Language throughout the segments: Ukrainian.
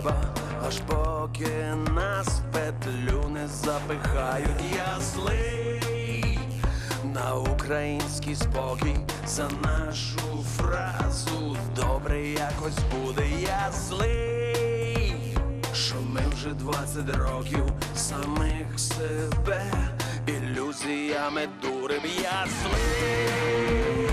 треба, аж поки нас петлю не запихають яслий на український спокій за нашу фразу добре якось буде яслий, що ми вже 20 років самих себе ілюзіями дурим яслий. Яслий.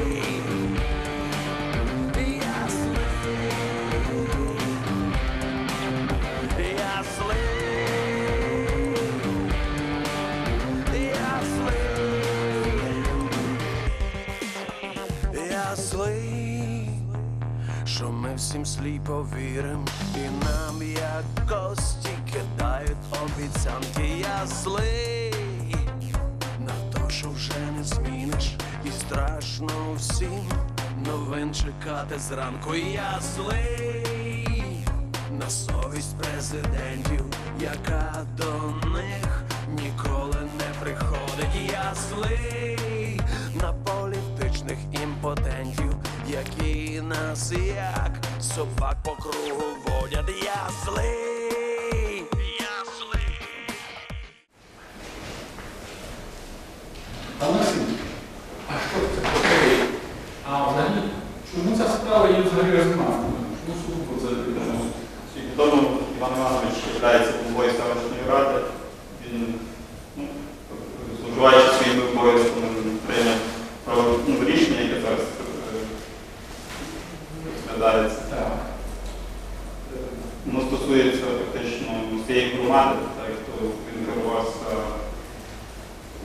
Всім сліпо вірим, і нам якось кидають обіцянки яслий, на то, що вже не зміниш, і страшно всім новин чекати зранку. Яслий, на совість президентів, яка до них ніколи не приходить. Яслий, на політичних імпотентів, які нас як собак по кругу водять. Яслий. Пане Василь, а що це таке? А взагалі, чому ця справа є взагалі резонансною? Чому суду про це відомо? Відомо, Іван Іванович є головою селищної ради. Він, ну, зловживаючи своїми обов'язками, прийняв право- ну, рішення, яке зараз е, розглядається. Так. Воно стосується фактично цієї громади, так як то він керувався,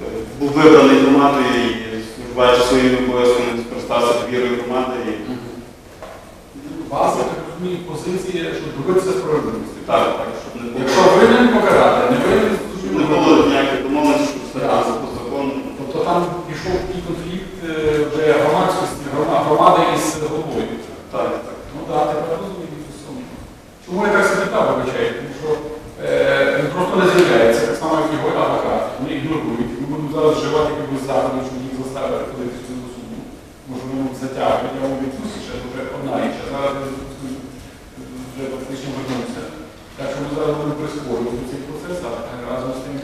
е, був вибраний громадою і зловживаючи своїми обов'язками, скористався довірою громади. І, У вас, я так розумію, позиція, що добитися справедливості. так, так, щоб не було, Якщо винен покарати, не винен щоб не було ніяких домовленостей, щоб все було по закону. Тобто там пішов такий конфлікт е, вже громадськості, грома- громади із головою. Так, так. Ну так, тепер розумію цю суму. Чому я так себе питав, вибачаю? Тому що е, він просто не з'являється, так само, як його адвокат. Вони ігнорують. Ми будемо зараз вживати якусь заходи, щоб їх заставити ходити до суду. Може, ми затягують, я вам відпустю, ще вже одна річ, а зараз я відпустую, вже фактично вернувся. Так що ми зараз будемо прискорювати цей процес, а разом з тим,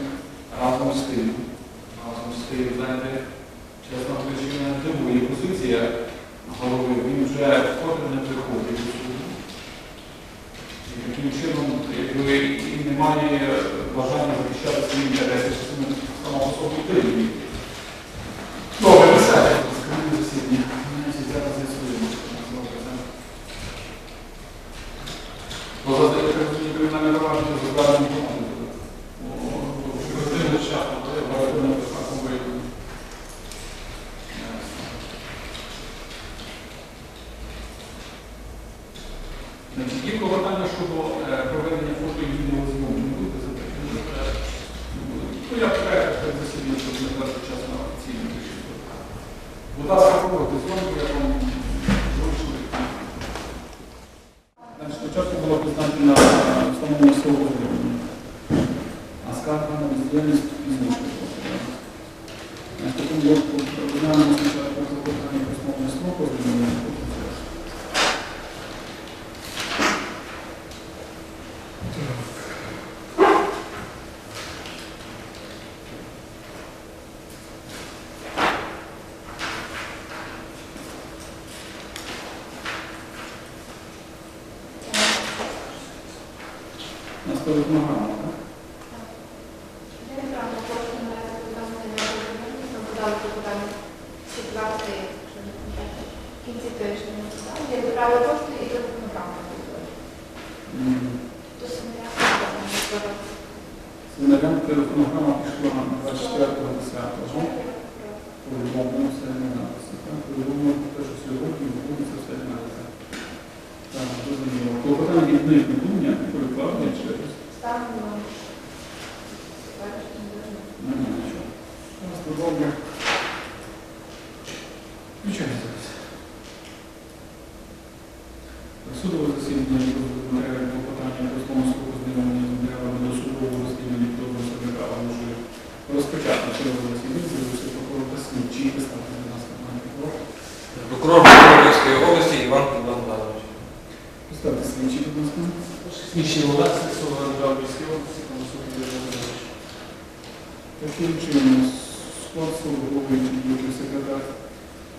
разом з тим, разом з тим, знаєте, чесно кажучи, мене дивує позиція голови, він вже вкотре не приходить до суду. І таким чином, якби і немає бажання захищати свої інтереси, що це само по собі тижні. Добре, писати. Скажімо засідання. Ми всі зараз з'ясуємо. Розумію кримінальне провадження за даним командою. Годину часу, то я багато не писав виявлення. Значить, є клопотання щодо е, проведення фото і відеозйомки. Не будете запитати? Ну, я питаю, як засідання, щоб не дати час на офіційне рішення. Будь ласка, проводьте зйомку, я вам зручно. Значить, спочатку було призначено встановлення свого зйомки. А скарга на бездіяльність пізніше. На такому блоку розглянули спочатку клопотання про встановлення свого зйомки. На столітнограму, так? Кінці тижня. Я відправила пошту і телефонограму. То семінар. Телефонограма пішла 24.10. По-любому все не написано. По-любому те, що сьогодні виходить, все не написано. Так, зрозуміло. Клопотання від них відлуння, перекладення через. Станемо на Ну, ні, нічого. Зараз добре. Включаємо зараз. Судове засідання розгляду матеріалів клопотання про спонсорського знайомлення з матеріалами до судового розслідування підозрюваного розпочати. Рішення власне суду Ангелівської області, тому суду Державної Склад суду голови як секретар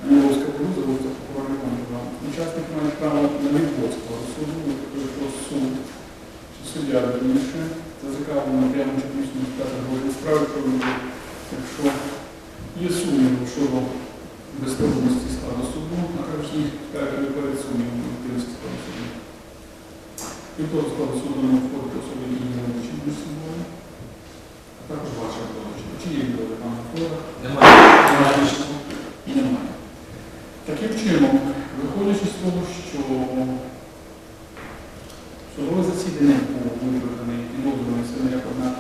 Ангеловська Боруза, вулиця Покорова Учасник має право на складу суду, якщо суд. Чи суддя раніше зацікавлено прямо чи публічно депутата говорить справи, буде, якщо є сумніви щодо безпечності складу суду, а також їх перед перед сумнівом відповідності складу суду. Того складу суду не входить особи і не собою, а також ваша дорожча. Чи є доля там входа? Немає. Немає рішення. І немає. Таким чином, виходячи з того, що судове засідання було викликане і сильно, як однак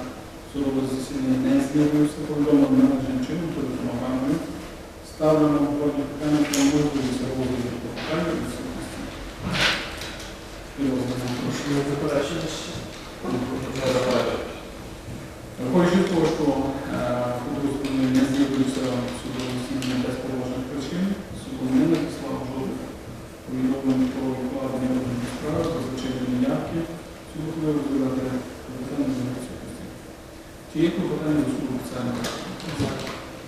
судове засідання не з'явився повідомленим належним чином, то допомагаємо, на обговорення питання про можливість розгляду питання відсутності. Прошу заперечення ще. Не заперечення. Виходячи з того, що підрозділи не з'явився в судовому засіданні без положених причин, суду не написав жодних повідомлень про відкладення розгляду справи, зазвичайні явки, суду буде розглядати питання за відсутності. Чи є клопотання до суду спеціального?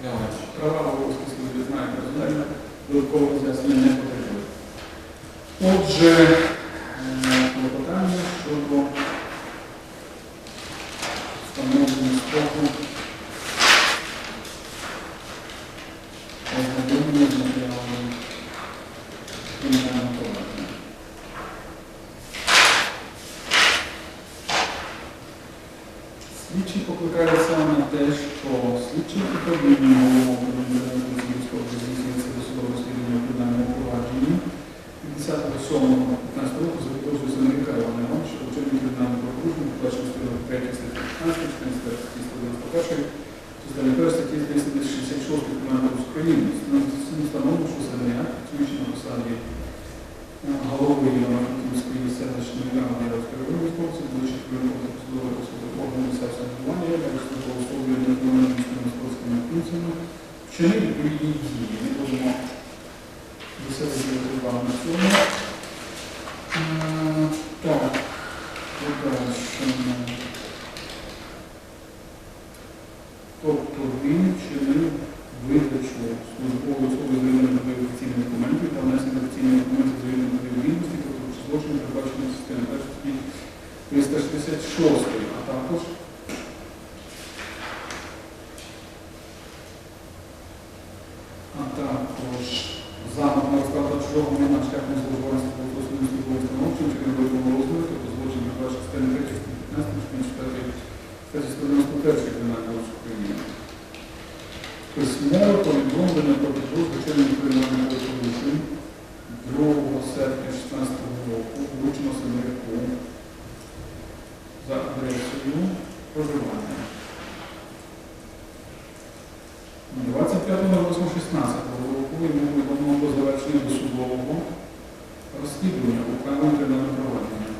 Немає. Права обов'язки суду знають розглядання, додаткового роз'яснення не потребує. Отже, е, клопотання щодо встановлення строку ознайомлення з матеріалами кримінального провадження. Слідчі покликаються на те, що слідчі управління головного управління Київського здійснюється досудове розслідування у кримінальному провадженні 10.07.15 року за підозрою Семеника Івана Івановича, вчинення кримінального правопорушення, попередньо сторона 3 статті 15, частини 191, частини 1 статті 266 Кримінального кодексу України. Встановлено, що Семеняк, працюючи на посаді голови Івано-Франківської селищної ради районної спорту, вищих кримінального судового суду органу місцевого самоврядування, як службового особи московськими функціями, вчинив відповідні дії. Ми будемо виселити на цьому. Е, Так, подальше. Тобто він вчинив видачу службової особи звільнення до офіційних документів та внесення офіційних документів звільнення до відомості, тобто злочин передбачений частиною першої статті 366, а також а також замок на розклад чужого майна шляхом службової становчої чи невидимого розміру, тобто злочин передбачений частиною 3 статті 15 частиною 4 статті 191 Кримінального кодексу України. Письмове повідомлення про підозру вчинення кримінального порушень 2 серпня 2016 року вручено Семерику за адресою проживання. 25.08.16 року йому повідомлено про завершення досудового розслідування окремого кримінального провадження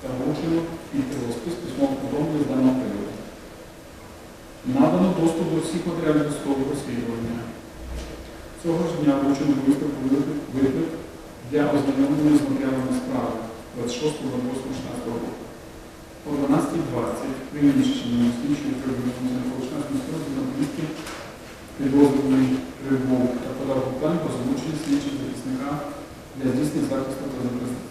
та вручено під розпис письмового повідомлення з даного приводу. Надано доступ до всіх матеріалів досудового розслідування. Цього ж дня вручено виставку виклик для ознайомлення з матеріалами справи 26.08.16 року. О 12.20 приміщенні слідчої управління по 16 на місці підрозділний Рибов та подав план по залученню слідчих захисника для здійснення захисту та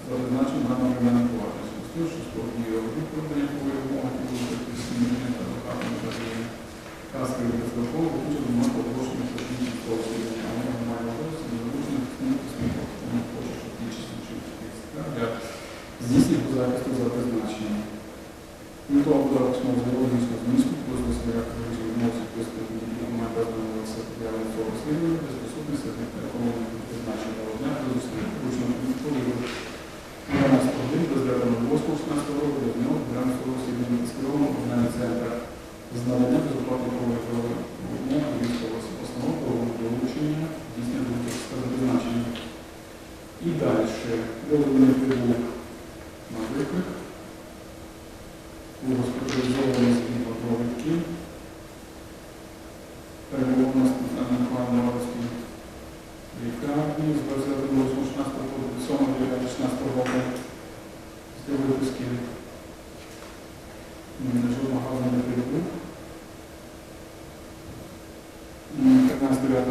за призначенням даного кримінального провадження. З тим, що спорудні виправдання по вимогах і виправдання та адвокатом України Каскою Бездохову виключено на оголошення про слідчі розслідування, а вони має можливість не представника світу, тому хоче, щоб захисника для здійснення захисту за призначенням. Крім того, буде письмово звернення з міську, просто свояк вносить виставку документ розглянули матеріали цього розслідування, без присутності якого призначення дня до зустрічі. Вручено відповіді 12 годин до звернення 8 року до дня 12 розслідування скеровано об'єднаний центр з надання безоплатної правової правової умови військової постанови про долучення здійснення думки за призначення. І далі розгляданий прибув на виклик був госпіталізований згідно довідки, перебував на Михайло-Новській лікарні з 22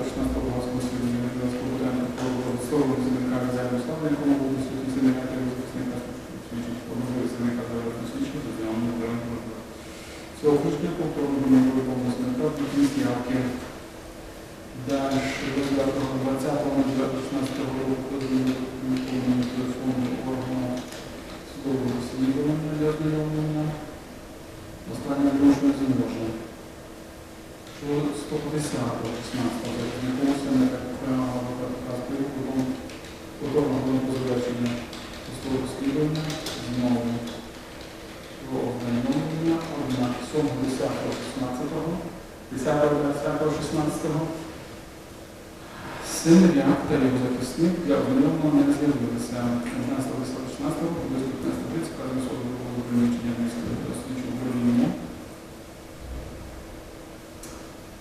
16 року до 7 16 року з виписки Зовнішня повторно домової повністю кількість явки. Далі розглядного 20.16 року повідомлення телефону органу судового розслідування для ознайомлення. Останнє вимушено зможна. Що 150 16 відбулося на Казпів, потім повторно було по завершення судового розслідування. Знову про ознайомлення, однак 7 10 16 10 10 16 Семеняк та його захисник для ознайомлення не з'явилися. 15 листопада 16 року, без 15 30 вказано суду було приміщення міського дослідчого управління.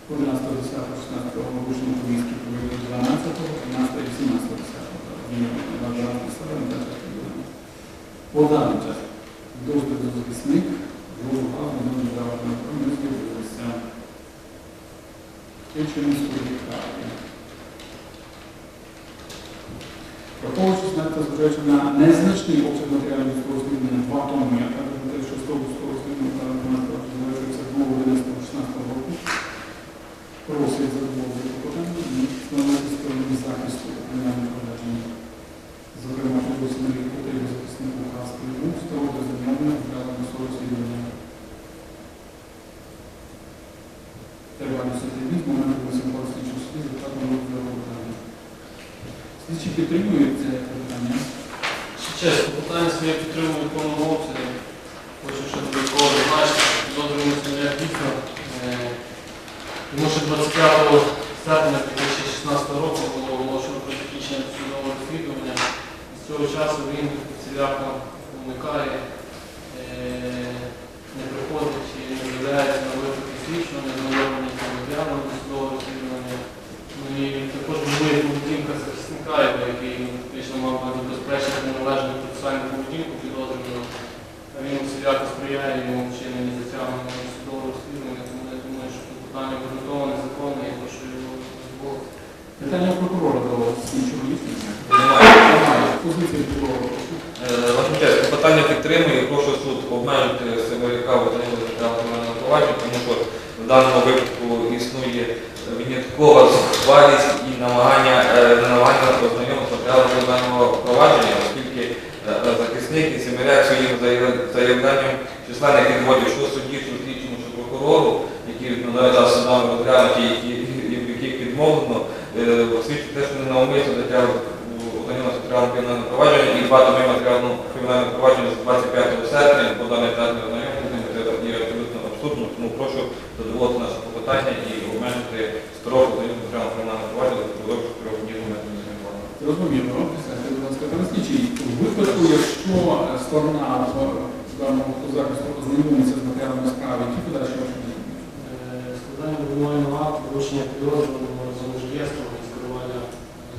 11 10 16 року вийшли провели 12 13 час доступ до захисник було вказано на державному не з'явилися. Іншим історії Враховуючи знаєте, зважаючи на незначний обсяг матеріалів військового 2 тонни, а також на те, що 100 військового розслідування завершується 2 11 року, просить задоволити клопотання і встановити сторони захисту кримінальних проваджень. Зокрема, відносин на потрібно захиснику Каспі ЮМ, сторони знайомлення матеріалами військового розслідування. Треба носити від моменту високого слідчого суду, закладного розгляду питання. Слідчі підтримують це питання. Чесно, питання своє підтримую в повному обсязі. Хочу ще додатково зазначити, підозрюємо Семеняк дійсно, е, тому що 25 серпня 2016 року було оголошено про закінчення судового розслідування. З цього часу він всіляко уникає, е, не приходить і не з'являється на виклики слідчого, не знайомлені з матеріалами судового розслідування. І також можливо поведінка захисника, який фактично мав би безпечити неналежну процесуальну поведінку підозрюваного. А Він всіляко сприяє йому вчиненні затягнення судового розслідування, тому я думаю, що тут питання обґрунтоване, законне, і прошу його дозволити. Питання прокурора до слідчого. Немає. Позиція прокурора. Е, питання підтримую. Прошу суд обмежити Северяка в отриманні матеріалу кримінального провадження, тому що в даному випадку існує виняткова зухвалість і намагання е, намагання ознайомити матеріалом кримінального провадження, оскільки е, е, захисник і Семеряк своїм заяв- заявленням численних відводів, що судді, що слідчому, що прокурору, які наразі судами розглянуті, і в яких освічують те, що не навмисно затягли ознайомитися з матеріалом кримінального провадження і два томи матеріалу кримінального провадження з 25 серпня, по даний час не це абсолютно тому прошу задоволити наше попитання і обмежити строк ознайомлення з матеріалом кримінального провадження впродовж трьох днів методом інформації. Зрозуміло. Присядьте, будь ласка, пане слідчий. У випадку, якщо сторона в даному захисту ознайомиться з матеріалами справи, які подальші ваші дії? Е, Складання обвинувального акту, вручення підозрюваного разом і скерування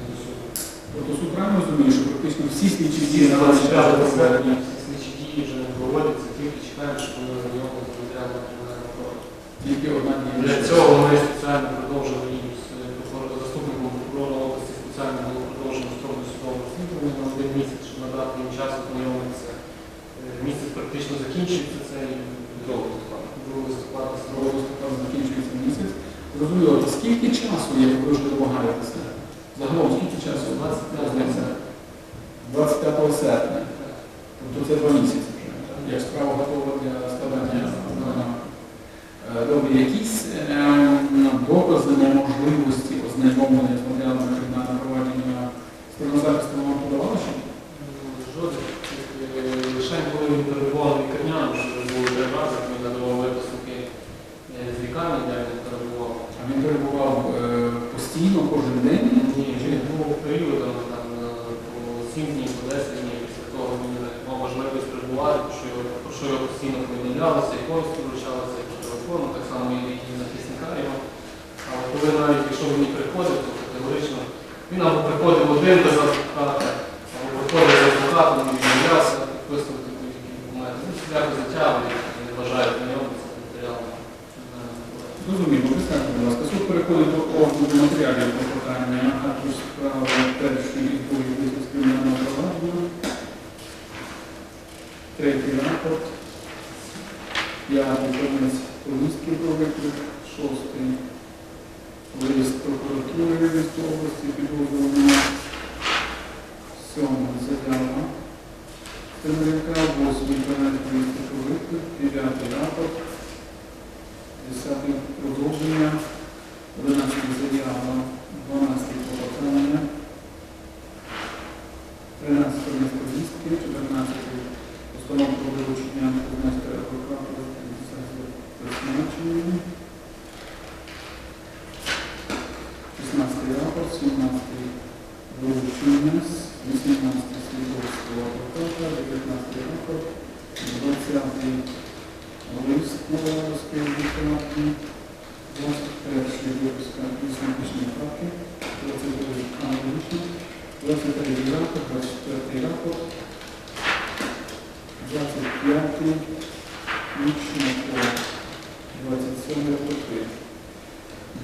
до суду. Тобто суд правильно розуміє, що практично всі слідчі дії на час зараз слідчі дії вже не проводяться, тільки чекаємо, щоб вони ознайомилися з матеріалами. Тільки одна дія. Для цього ми спеціально продовжили і з е, заступником прокурора області спеціально було продовжено строк досудового розслідування на один місяць, щоб надати їм час ознайомитися. Е, Місяць практично закінчується Другого листопада. 2 листопада Другого строк. листопада закінчується місяць. Зрозуміло, скільки часу є, ви вже домагаєтеся? Загалом скільки часу? 25 серпня. 25 серпня. Тобто це два місяці вже. Як справа готова для складання. Е, Добре, якісь ем, докази неможливості ознайомлення з матеріалами кримінального провадження сторона захисту вам подавала ще? Жодних. Е, Лише коли він перебував в лікарняному, що вже було три рази, він надавав виписки е, з лікарні, де він перебував. А він перебував е, постійно, кожен день? Ні, він був періодами там е, по 7 днів, по 10 днів, після того він мав можливість перебувати, про що його, про що його постійно повідомлялося, і повістки вручалися, і по телефону, так само і і захисника його. Але коли навіть якщо він не приходив, то категорично він або приходив один без de Santo Antônio. пам'яті Вічника 27 роки.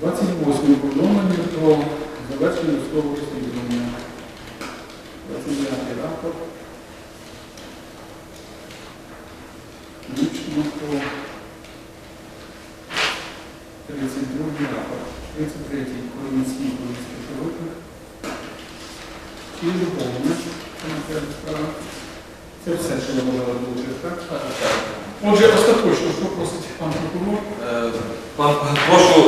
28 повідомлення про завершення військового розслідування. Може, остаточно, що просить пан прокурор? Е, пан, прошу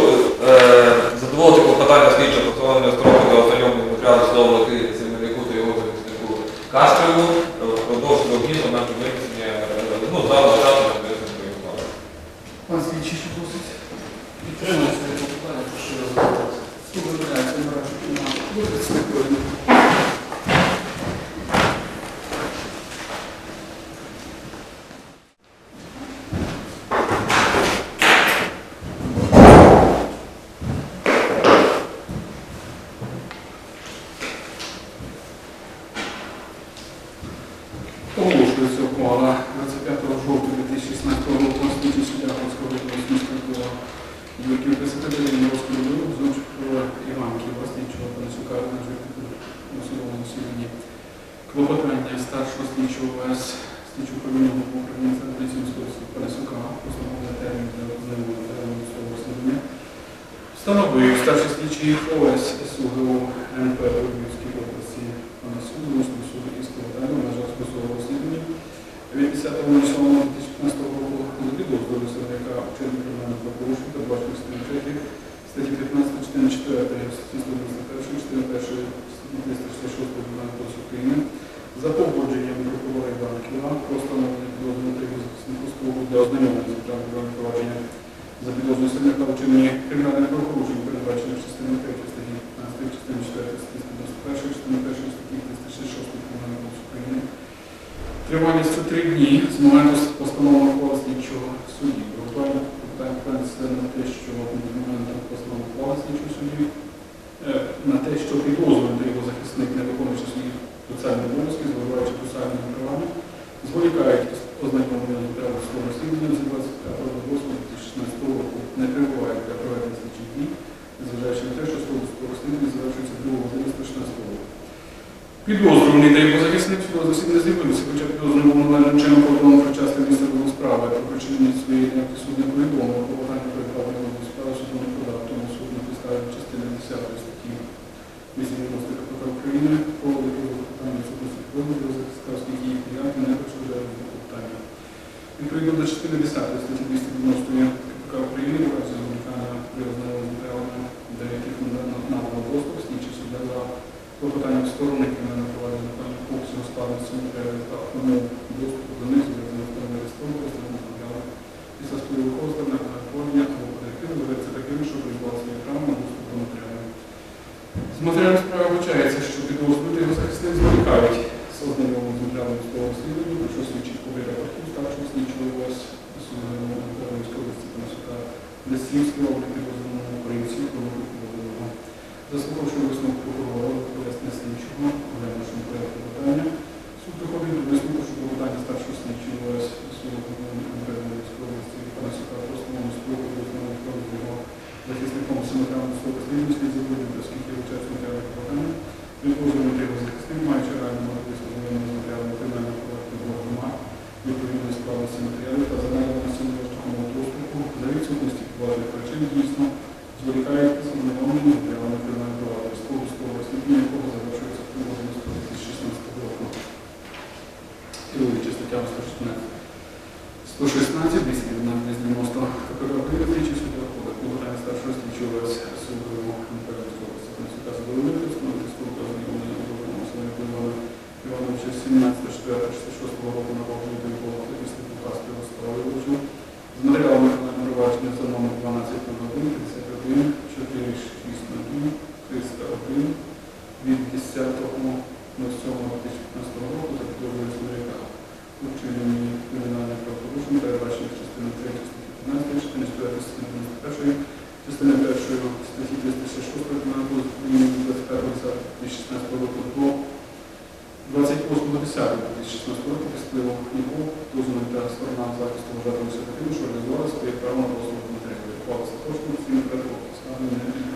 е, задоволити клопотання слідчого постановлення строку до ознайомлення матеріалу слово земельнику та його захиснику Кастрилу впродовж двох на винесення ну, завтра завтра на винесення ухвали. Пан слідчий, що просить? Підтримується клопотання, прошу його задоволити. Слухайте, це. засіданні клопотання старшого слідчого ВС слідчого управління управління Центральної Служби Панасюка, постановлення термін для обновлення терміну свого розслідування, встановив старший слідчий ОС СУГУ НП у Львівській області Панасюк, Луцького суду і складання на жаль службового розслідування. Від 10.07.2015 року до підозру виселенника вчинення кримінального та бачних статей статті 15, частини 4, статті 191, частини 1, статті 266 частини за погодженням прокурора Івана Кіна про встановлення підозрюваного привізних услугу для ознайомлення з державним провадження за підозрою сильника вчинення кримінальних правопорушень, передбачених частиною 3 статті 15, частини 4 статті 191, частини 1 статті 366 Кримінального кодексу України. Тривалістю три дні з моменту постановленого слідчого in the East Road керуючи статтями 116, 219, 90 КПК України, слідчий суддя, голови старшого 2016 року до 28.10.2016 року під впливом НІКО дозволеним та сторонам захисту вважатимуся таким, що реалізували своє право на доступ до матеріалів. Ухвала остаточно тобто